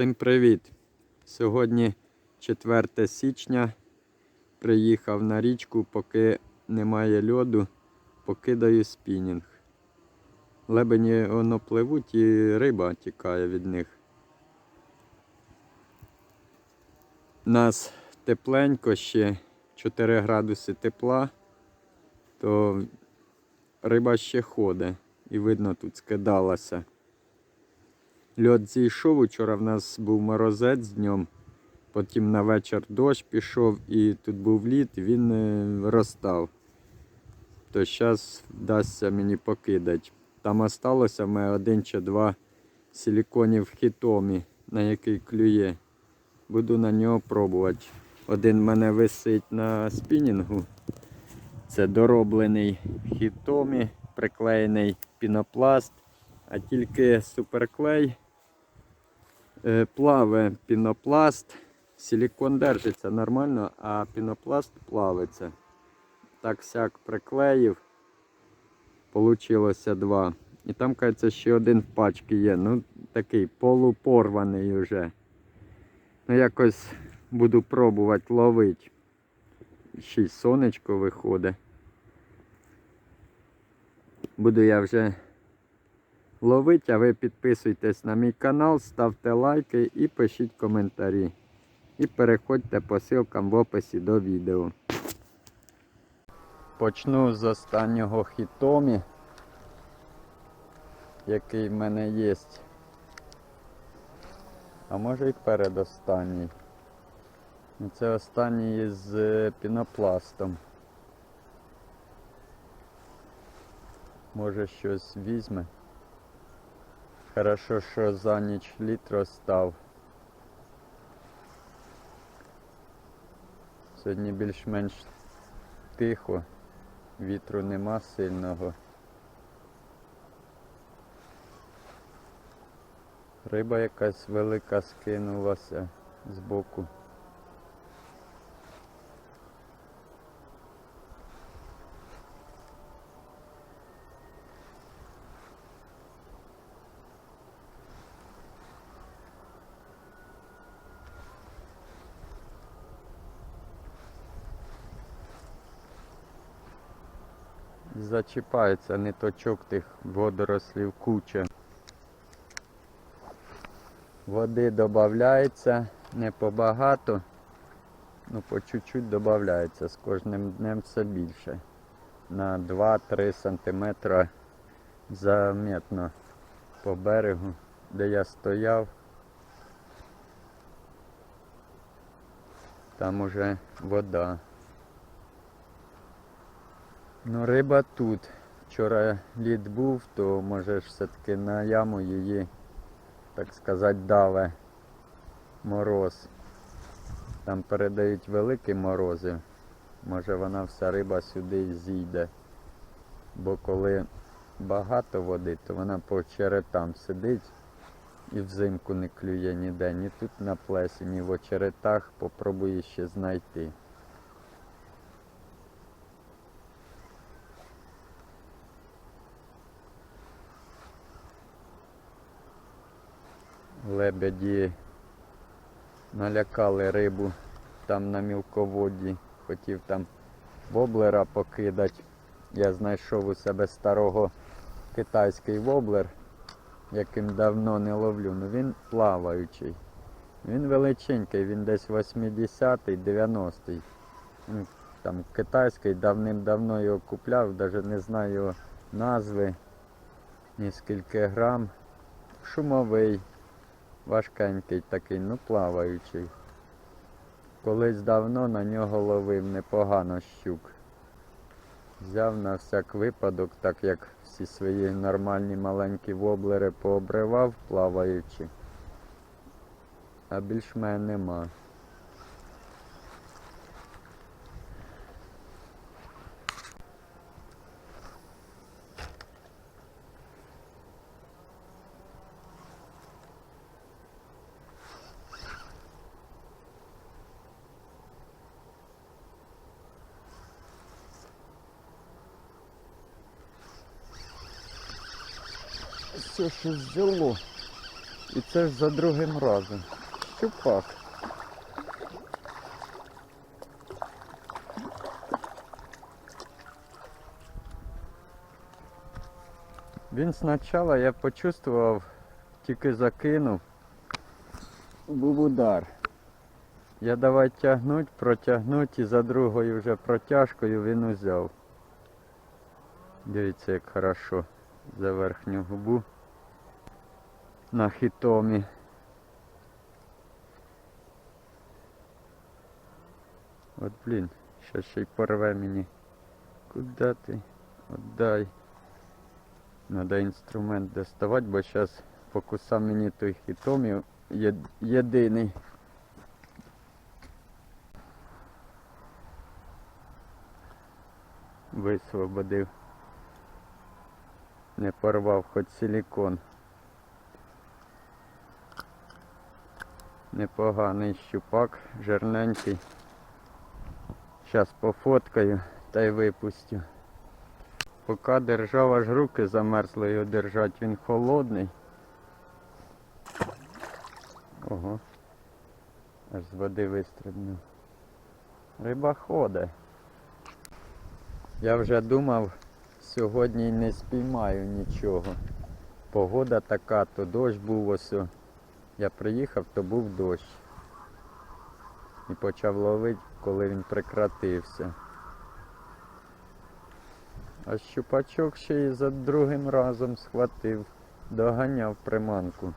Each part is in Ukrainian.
Всім привіт! Сьогодні 4 січня. Приїхав на річку, поки немає льоду, покидаю спінінг. Лебені воно пливуть і риба тікає від них. Нас тепленько ще 4 градуси тепла, то риба ще ходить і видно тут скидалася. Льот зійшов, учора в нас був морозець днем, потім на вечір дощ пішов і тут був лід, і він е, розстав. То зараз вдасться мені покидати. Там осталося в один чи два силіконів хітомі, на який клює. Буду на нього пробувати. Один в мене висить на спінінгу. Це дороблений хітомі, приклеєний пінопласт, а тільки суперклей плаве пінопласт. Силікон держиться нормально, а пінопласт плавиться. Так сяк приклеїв. Получилося два. І там, кажеться, ще один в пачці є. Ну, такий полупорваний вже. Ну, якось буду пробувати ловити. Ще й сонечко виходить. Буду я вже ловити, а ви підписуйтесь на мій канал, ставте лайки і пишіть коментарі. І переходьте по ссылкам в описі до відео. Почну з останнього хітомі, який в мене є. А може і передостанній. Ну, Це останній з е, пінопластом. Може щось візьме. Хорошо, що за ніч лід розстав. Сьогодні більш-менш тихо, вітру нема сильного. Риба якась велика скинулася збоку. Зачіпається ниточок тих водорослів куча. Води додається не побагато, ну по чуть-чуть додається з кожним днем все більше. На 2-3 см заметно по берегу, де я стояв. Там уже вода. Ну, риба тут. Вчора лід був, то може ж все-таки на яму її, так сказати, даве мороз. Там передають великі морози. Може вона вся риба сюди зійде. Бо коли багато води, то вона по черетам сидить і взимку не клює ніде, ні тут на плесі, ні в очеретах. Попробую ще знайти. Лебеді налякали рибу там на мілководді. Хотів там воблера покидати. Я знайшов у себе старого китайський воблер, яким давно не ловлю. Ну він плаваючий. Він величенький, він десь 80-й, 90-й. Ну, Там китайський давним-давно його купляв, навіть не знаю його назви, ні скільки грам. Шумовий, важкенький такий, ну плаваючий. Колись давно на нього ловив непогано щук. Взяв на всяк випадок, так як всі свої нормальні маленькі воблери пообривав плаваючи. А більш мене нема. Що взяло. І це ж за другим разом. Щупак. Він спочатку я почувствував, тільки закинув, був удар. Я давай тягнуть, протягнуть і за другою вже протяжкою він узяв. Дивіться, як хорошо за верхню губу на хітомі. От блін, ще ще й порве мені. Куда ти? Отдай. Надо інструмент доставати, бо зараз покусав мені той хітомі єдиний. Висвободив. Не порвав хоч силікон. Непоганий щупак, жирненький. Зараз пофоткаю та й випустю. Поки держав, аж руки замерзли його держать, він холодний. Ого. Аж з води вистрибнув. Риба ходить. Я вже думав, сьогодні не спіймаю нічого. Погода така, то дощ був ось. Я приїхав, то був дощ. І почав ловити, коли він прекратився. А щупачок ще й за другим разом схватив, доганяв приманку.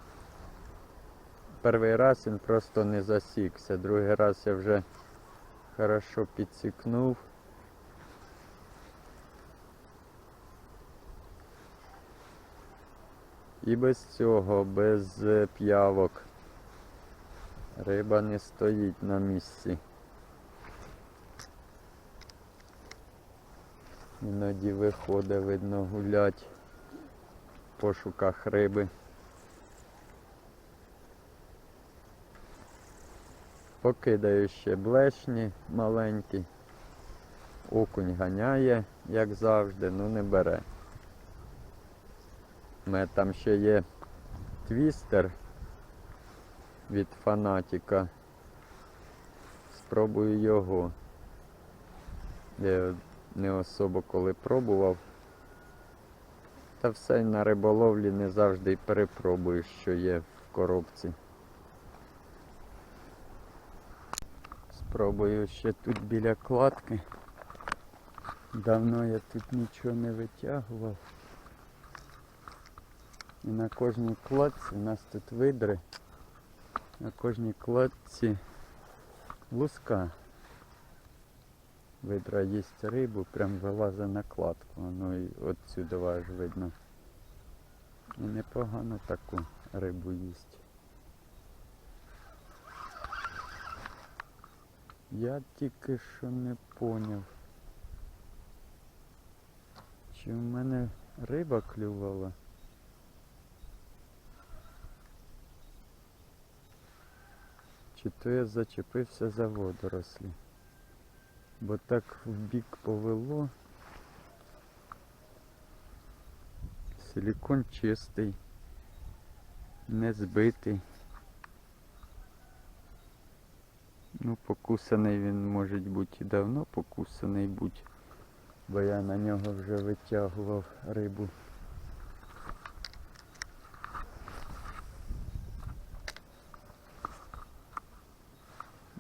Перший раз він просто не засікся, другий раз я вже хорошо підсікнув. І без цього, без е, п'явок. Риба не стоїть на місці. Іноді виходить, видно, гулять в пошуках риби. Покидаю ще блешні маленькі. Окунь ганяє, як завжди, ну не бере. У мене там ще є твістер від фанатіка. Спробую його. Я не особо коли пробував. Та все на риболовлі не завжди й перепробуєш, що є в коробці. Спробую ще тут біля кладки. Давно я тут нічого не витягував. І на кожній кладці у нас тут видри. На кожній кладці луска. Видра їсть рибу, прям вилазить на кладку. Воно і отсюди аж видно. І непогано таку рибу їсть. Я тільки що не поняв. Чи в мене риба клювала? Чи то я зачепився за водорослі? Бо так в бік повело. Силікон чистий, не збитий. Ну, покусаний він може бути і давно покусаний будь, бо я на нього вже витягував рибу.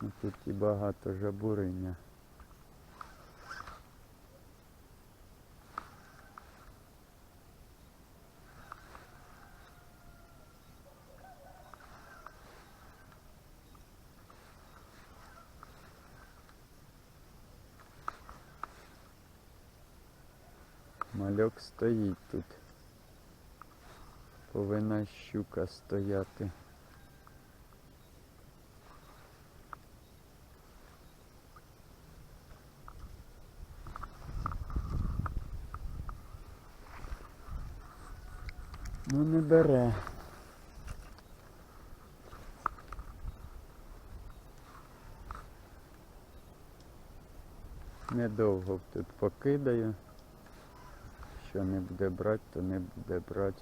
Ну, Тут багато жабуриня. Мальок стоїть тут. Повинна щука стояти. Ну не бере. Недовго тут покидаю. Що не буде брати, то не буде брати.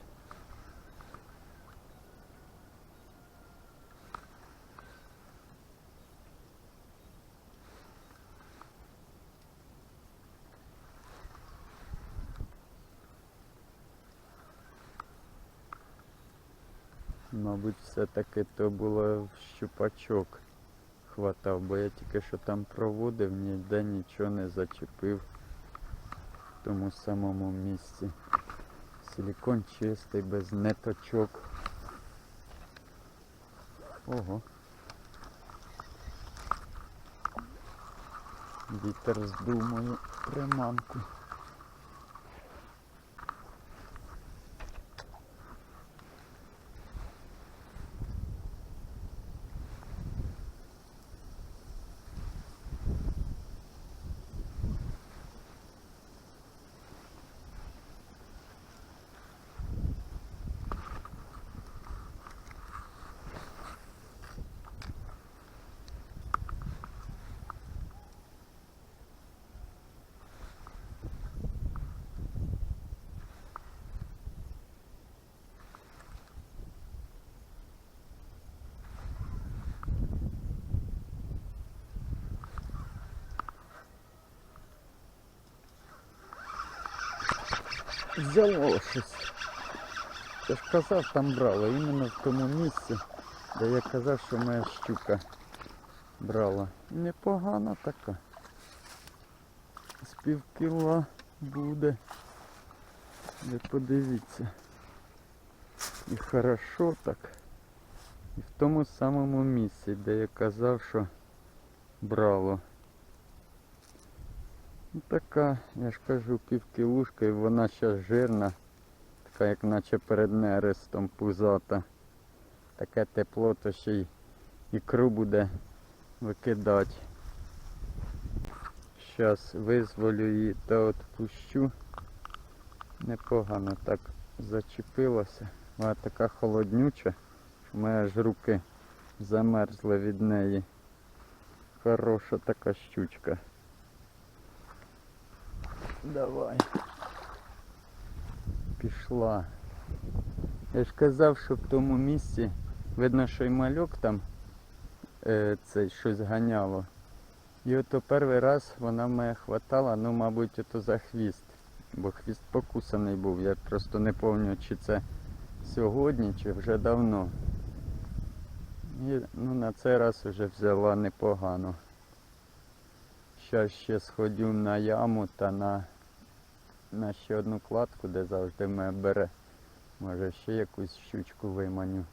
Мабуть, все-таки то було щупачок хватав, бо я тільки що там проводив, ніде нічого не зачепив в тому самому місці. Силікон чистий, без ниточок. Ого. Вітер здумує приманку. Взяло щось. Я ж казав, там брало, іменно в тому місці, де я казав, що моя щука брала. Непогана така. З пів буде. Ви подивіться. І хорошо так. І в тому самому місці, де я казав, що брало. Ну, така, я ж кажу, півкілушка і вона ще жирна, така як наче перед нерестом пузата. Таке тепло, то ще й ікру буде викидати. Зараз визволю її та відпущу. Непогано так зачепилася. Вона така холоднюча, що в мене ж руки замерзли від неї. Хороша така щучка. Давай. Пішла. Я ж казав, що в тому місці видно, що й мальок там е, цей щось ганяло. І ото перший раз вона мене хватала, ну, мабуть, ото за хвіст. Бо хвіст покусаний був. Я просто не пам'ятаю, чи це сьогодні, чи вже давно. І ну, на цей раз вже взяла непогано. Зараз ще сходю на яму та на, на ще одну кладку, де завжди мене бере. Може ще якусь щучку виманю.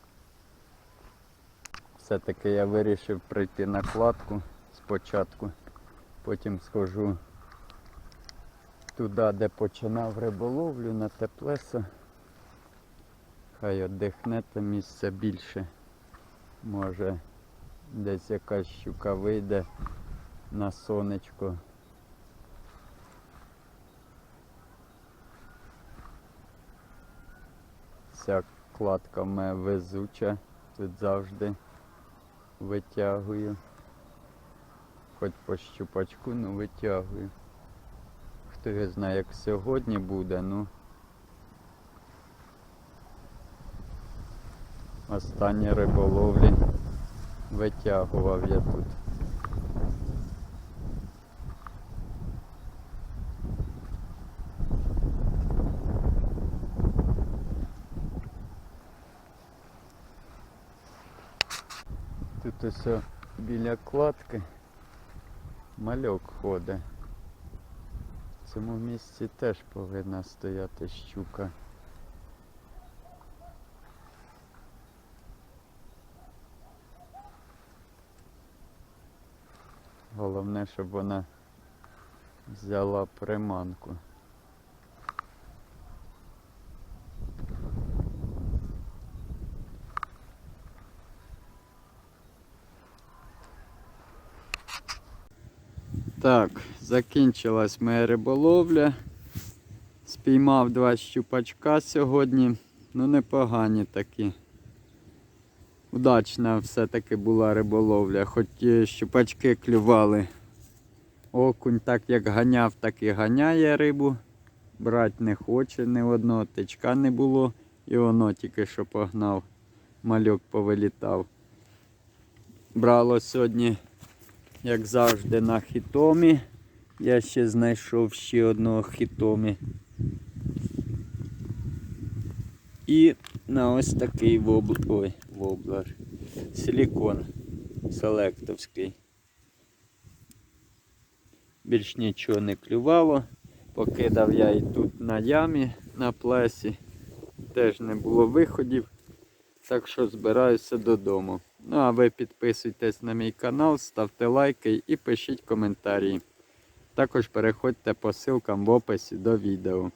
Все-таки я вирішив прийти на кладку спочатку, потім схожу туди, де починав риболовлю, на теплесо. Хай віддихне там місця більше. Може десь якась щука вийде на сонечко. Ця кладка мене везуча, тут завжди витягую. Хоч по щупачку, ну витягую. Хто його знає, як сьогодні буде, ну. Останні риболовлі витягував я тут. Тут ось біля кладки мальок ходить. В цьому місці теж повинна стояти щука. Головне, щоб вона взяла приманку. Так, закінчилась моя риболовля. Спіймав два щупачка сьогодні. Ну непогані такі. Удачна все-таки була риболовля, хоч і щупачки клювали. Окунь так як ганяв, так і ганяє рибу. Брати не хоче, ні одного тичка не було. І воно тільки що погнав. Мальок повилітав. Брало сьогодні як завжди, на хітомі. Я ще знайшов ще одного хітомі. І на ось такий вобл... Ой, воблер. Силікон селектовський. Більш нічого не клювало. Покидав я і тут на ямі на плесі. Теж не було виходів. Так що збираюся додому. Ну а ви підписуйтесь на мій канал, ставте лайки і пишіть коментарі. Також переходьте по ссылкам в описі до відео.